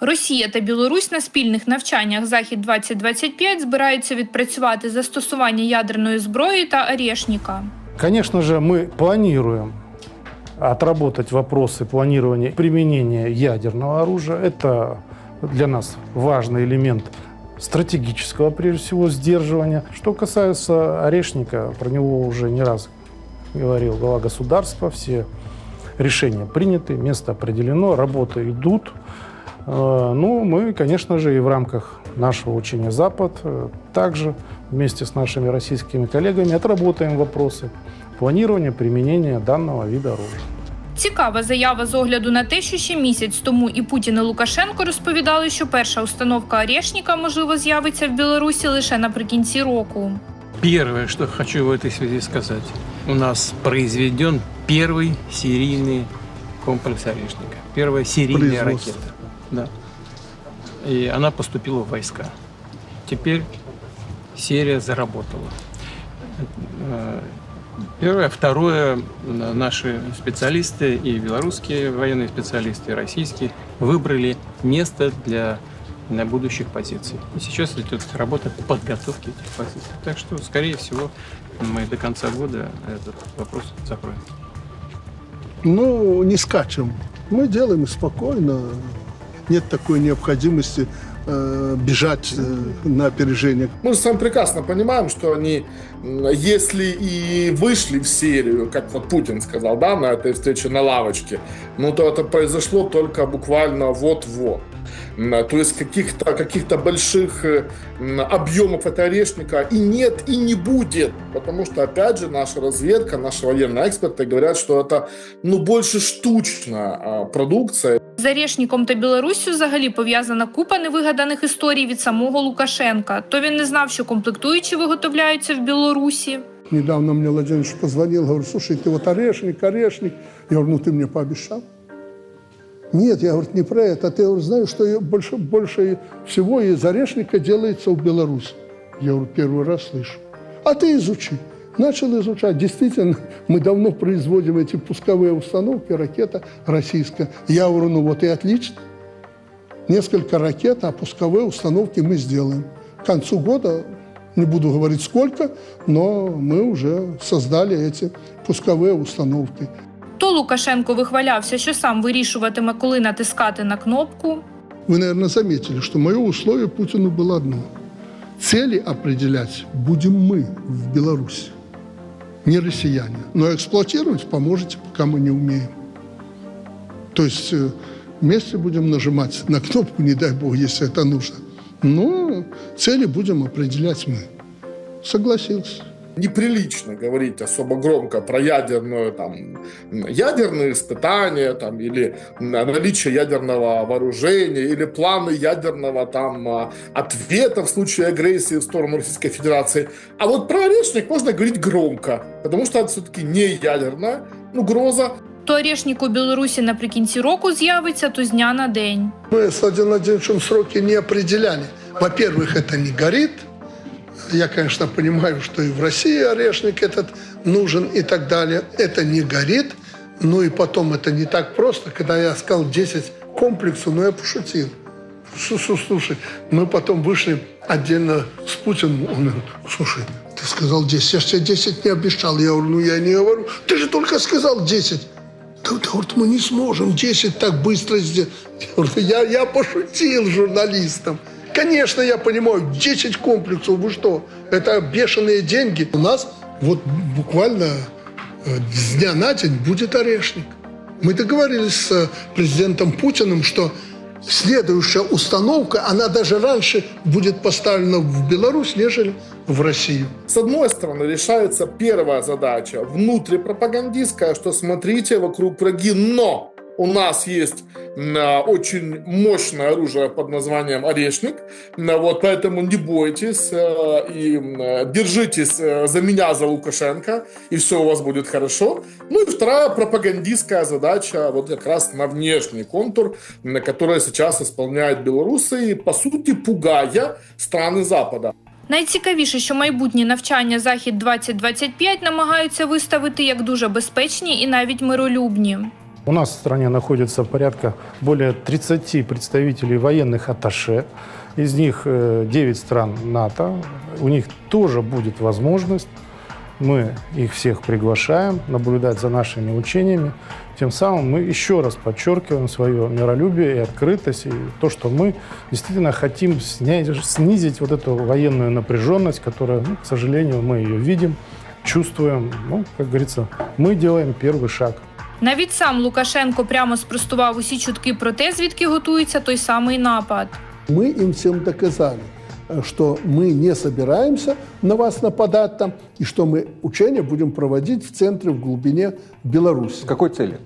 Росія та Білорусь на спільних навчаннях Захід 2025 збираються відпрацювати застосування ядерної зброї та Арєшніка. Конечно же, мы планируем отработать вопросы планирования применения ядерного оружия. Это для нас важный элемент стратегического, прежде всего, сдерживания. Что касается орешника, про него уже не раз говорил глава государства, все решения приняты, место определено, работы идут. Э, Ну, мы, конечно же, и в рамках нашего учения «Запад» э, также вместе с нашими российскими коллегами отработаем вопросы планирования применения данного вида оружия. Цікава заява з огляду на те, що ще місяць тому і Путін і Лукашенко розповідали, що перша установка Арєшніка можливо з'явиться в Білорусі лише наприкінці року. Первое, что хочу в этой связи сказать. У нас произведен первый серийный комплекс орешника. Первая серийная Производство. ракета. Да. И она поступила в войска. Теперь серия заработала. Э, Первое. Второе. Наши специалисты, и белорусские военные специалисты, и российские, выбрали место для на будущих позиций. И сейчас идет работа по подготовке этих позиций. Так что, скорее всего, мы до конца года этот вопрос закроем. Ну, не скачем. Мы делаем спокойно. Нет такой необходимости э, бежать э, на опережение. Мы же с прекрасно понимаем, что они, если и вышли в серию, как вот Путин сказал, да, на этой встрече на лавочке, ну то это произошло только буквально вот-вот. То есть каких-то каких больших э, объемов этого орешника и нет, и не будет. Потому что, опять же, наша разведка, наши военные эксперты говорят, что это ну, больше штучная а, продукция. З Арєшніком та Білоруссю взагалі пов'язана купа невигаданих історій від самого Лукашенка. То він не знав, що комплектуючі виготовляються в Білорусі. Недавно мне Владимирович позвонил, говорит, слушай, ты вот орешник, орешник. Я говорю, ну ты мне пообещал. Нет, я говорю, не про это. Ты говорю, знаешь, что я больше, больше всего из орешника делается в Беларуси. Я говорю, первый раз слышу. А ты изучи. Начал изучать. Действительно, мы давно производим эти пусковые установки, ракета российская. Я говорю, ну вот и отлично. Несколько ракет, а пусковые установки мы сделаем. К концу года, не буду говорить сколько, но мы уже создали эти пусковые установки. То Лукашенко вихвалявся, що сам вирішуватиме, коли натискати на кнопку. Вы, наверное, заметили, что мое условие Путину было одно. Цели определять будем мы в Беларуси, не россияне. Но эксплуатировать поможете, пока мы не умеем. То есть э, вместе будем нажимать на кнопку, не дай бог, если это нужно. Но цели будем определять мы. Согласился. неприлично говорить особо громко про ядерную, там, ядерные испытания там, или наличие ядерного вооружения или планы ядерного там, а, ответа в случае агрессии в сторону Российской Федерации. А вот про орешник можно говорить громко, потому что это все-таки не ядерная угроза, То Арєшнік у Білорусі наприкінці року з'явиться, то з дня на день. Мы с Владимиром Владимировичем сроки не определяли. Во-первых, это не горит. я, конечно, понимаю, что и в России орешник этот нужен и так далее. Это не горит. Ну и потом это не так просто. Когда я сказал 10 комплексов, ну я пошутил. Слу- слу- Слушай, мы потом вышли отдельно с Путиным. Он говорит, слушай, ты сказал 10, я же тебе 10 не обещал. Я говорю, ну я не говорю. Ты же только сказал 10. Да, да, говорит, мы не сможем 10 так быстро сделать. Я, я пошутил журналистам. Конечно, я понимаю, 10 комплексов, вы что? Это бешеные деньги. У нас вот буквально э, с дня на день будет орешник. Мы договорились с э, президентом Путиным, что следующая установка, она даже раньше будет поставлена в Беларусь, нежели в Россию. С одной стороны, решается первая задача внутрипропагандистская, что смотрите, вокруг враги, но у нас есть м, а, очень мощное оружие под названием «Орешник», М, вот поэтому не бойтесь э, и м, э, держитесь э, за меня, за Лукашенко, и все у вас будет хорошо. Ну и вторая пропагандистская задача, вот как раз на внешний контур, на который сейчас исполняют белорусы, и, по сути, пугая страны Запада. Найцікавіше, що майбутні навчання Захід 2025 намагаються виставити як дуже безпечні і навіть миролюбні. У нас в стране находится порядка более 30 представителей военных атташе. Из них э, 9 стран НАТО. У них тоже будет возможность. Мы их всех приглашаем наблюдать за нашими учениями. Тем самым мы еще раз подчеркиваем свое миролюбие и открытость, и то, что мы действительно хотим снять, снизить вот эту военную напряженность, которая, ну, к сожалению, мы ее видим, чувствуем. Ну, как говорится, мы делаем первый шаг. Навіть сам Лукашенко прямо спростував усі чутки про те, звідки готується той самий напад. Мы им всем доказали, э, что мы не собираемся на вас нападать там, и что мы учения будем проводить в центре, в глубине Беларуси. С какой целью?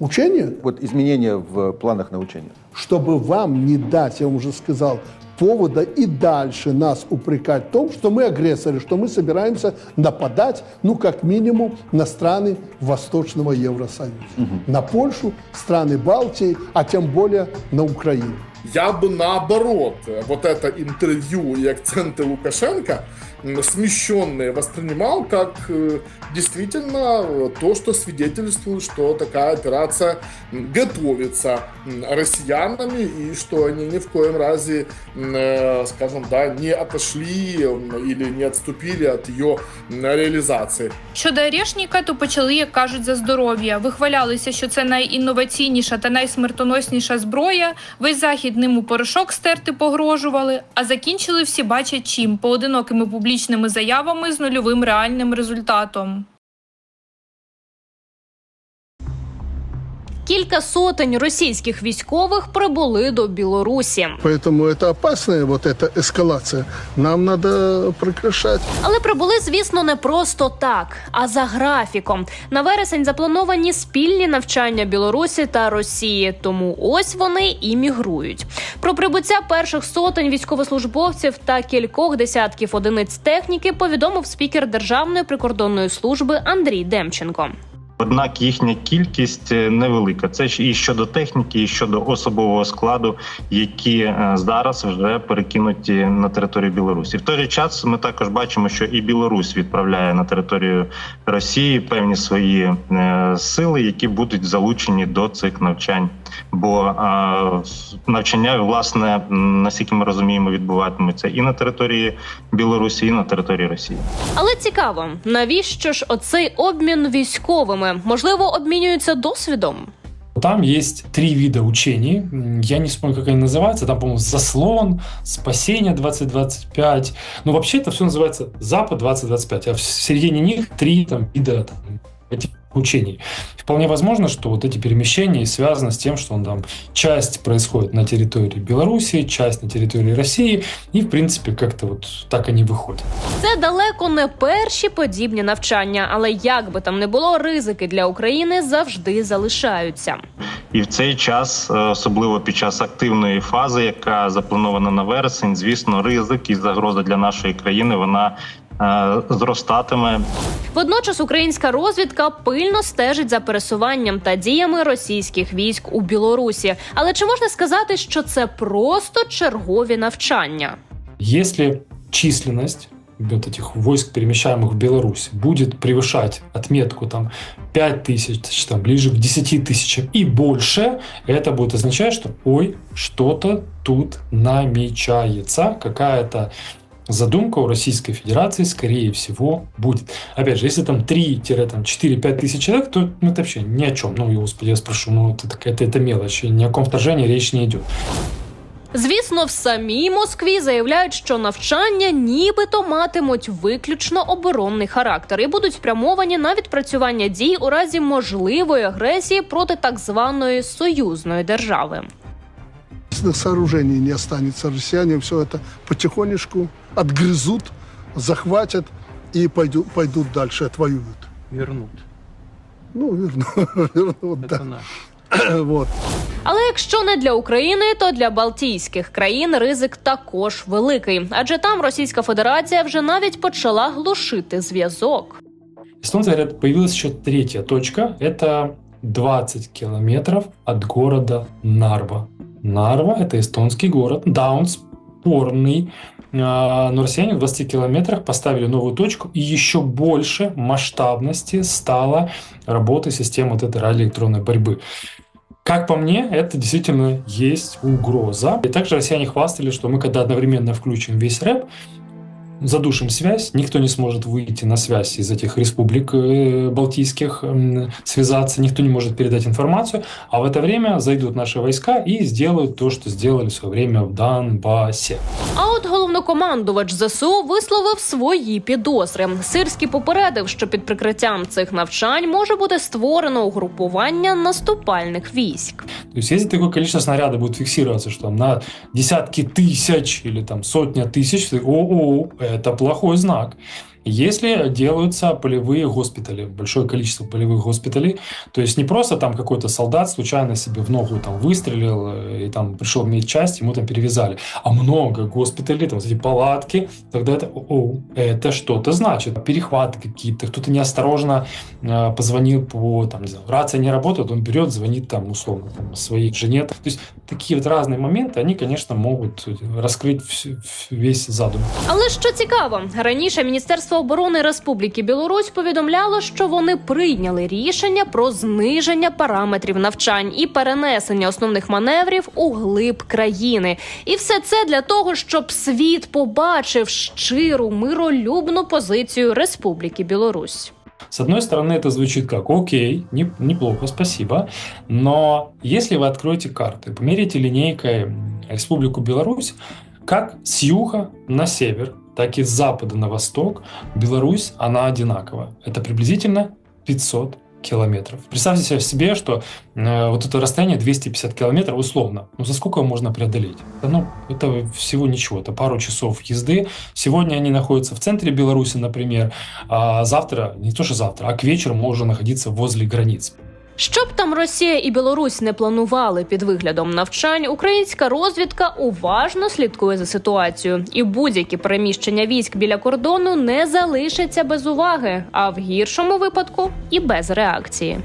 Учения, Вот изменения в планах на учения. чтобы вам не дать, я вам уже сказал, повода и дальше нас упрекать в том, что мы агрессоры, что мы собираемся нападать, ну, как минимум, на страны Восточного Евросоюза. На Польшу, страны Балтии, а тем более на Украину. Я бы наоборот, э, вот это интервью и акценты Лукашенко м, смещенные воспринимал как э, действительно э, то, что свидетельствует, что такая операция м, готовится м, россиянами и что они ни в коем разе, м, э, скажем, да, не отошли м, или не отступили от ее м, реализации. Щодо Орешника, то почали, як кажуть, за здоров'я. Вихвалялися, що це найінноваційніша та найсмертоносніша зброя. Весь захід ним у порошок стерти погрожували, а закінчили всі бачать чим поодинокими публічними заявами з нульовим реальним результатом. Кілька сотень російських військових прибули до Білорусі. Поэтому это опасная вот эта эскалация. Нам надо прекращать. Але прибули, звісно, не просто так, а за графіком. На вересень заплановані спільні навчання Білорусі та Росії. Тому ось вони і мігрують. Про прибуття перших сотень військовослужбовців та кількох десятків одиниць техніки повідомив спікер Державної прикордонної служби Андрій Демченко. Однак їхня кількість е, невелика. Це і щодо техніки, і щодо особового складу, які е, зараз вже перекинуті на територію Білорусі. В той же час ми також бачимо, що і Білорусь відправляє на територію Росії певні свої е, сили, які будуть залучені до цих навчань Бо е, навчання, власне, м, наскільки ми розуміємо, відбуватиметься і на території Білорусі, і на території Росії. Але цікаво, навіщо ж оцей обмін військовими? Можливо, обмінюються досвідом? Там есть три вида учений. М, Я не вспомню, как они называются. Там, по-моему, заслон, спасение 2025. Ну, вообще это все называется Запад 2025. А в середине них три там, вида там, этих учений. Вполне возможно, что вот эти перемещения связаны с тем, что он там часть происходит на территории Беларуси, часть на территории России, и в принципе как-то вот так они выходят. Це далеко не перші подібні навчання, але як би там не було, ризики для України завжди залишаються. І в цей час, е, особливо під час активної фази, яка запланована на вересень, звісно, ризик і загроза для нашої країни вона е, зростатиме. Водночас українська розвідка пильно стежить за пересуванням та діями російських військ у Білорусі. Але чи можна сказати, що це просто чергові навчання? Если численность вот этих войск, перемещаемых в Беларусь, будет превышать отметку там 5 тысяч, там, ближе к 10 тысячам и больше, это будет означать, что ой, что-то тут намечается, какая-то задумка у Российской Федерации, скорее всего, будет. Опять же, если там 3-4-5 тысяч человек, то ну, это вообще ни о чем. Ну, господи, я спрошу, ну, это, это, это мелочь, ни о каком вторжении речь не идет. Звісно, в самій Москві заявляють, що навчання нібито матимуть виключно оборонний характер і будуть спрямовані на відпрацювання дій у разі можливої агресії проти так званої союзної держави. Если сооружений не останется, россияне все это потихонечку отгрызут, захватят и пойдут, пойдут дальше, отвоюют. Вернут. Ну, верну, вернут, Это да. наш. Вот. Але якщо не для України, то для Балтійських країн ризик також великий, адже там Російська Федерація вже навіть почала глушити зв'язок. Эстонцы говорят, появилась еще третья точка. Это 20 километров от города Нарва. Нарва – это эстонский город. Да, он спорный, а, но россияне в 20 километрах поставили новую точку, и еще больше масштабности стала работа системы вот этой радиоэлектронной борьбы. Как по мне, это действительно есть угроза. И также россияне хвастали, что мы когда одновременно включим весь рэп, задушим связь, никто не сможет выйти на связь из этих республик э, балтийских, м, связаться, никто не может передать информацию, а в это время зайдут наши войска и сделают то, что сделали в свое время в Донбассе. А от головнокомандувач ЗСУ висловив свої підозри. Сирський попередив, що під прикриттям цих навчань може бути створено угрупування наступальних військ. То есть, если такое количество снарядов будет фиксироваться, что там на десятки тысяч или там сотня тысяч, то, о, это плохой знак Если делаются полевые госпитали, большое количество полевых госпиталей, то есть не просто там какой-то солдат случайно себе в ногу там выстрелил э, и там пришел в медчасть, ему там перевязали, а много госпиталей, там вот эти палатки, тогда это, о, это что-то значит. Перехваты какие-то, кто-то неосторожно э, позвонил по, там, не знаю, рация не работает, он берет, звонит там условно там, своей жене. То есть такие вот разные моменты, они, конечно, могут раскрыть вс- весь задум. Але що цікаво, раніше Міністерство оборони Республіки Білорусь повідомляло, що вони прийняли рішення про зниження параметрів навчань і перенесення основних маневрів у глиб країни. І все це для того, щоб світ побачив щиру миролюбну позицію Республіки Білорусь. С одной стороны, это звучит как «Окей, не- неплохо, спасибо», но если вы откроете карты, померите линейкой м, Республику Беларусь, как с юга на север, так и с запада на восток, Беларусь, она одинакова. Это приблизительно 500 километров. Представьте себе, что э, вот это расстояние 250 километров условно. Ну, за сколько можно преодолеть? Ну, это всего ничего, это пару часов езды. Сегодня они находятся в центре Беларуси, например, а завтра, не то что завтра, а к вечеру можно находиться возле границ. Щоб там Росія і Білорусь не планували під виглядом навчань, українська розвідка уважно слідкує за ситуацією, і будь-які переміщення військ біля кордону не залишаться без уваги, а в гіршому випадку і без реакції.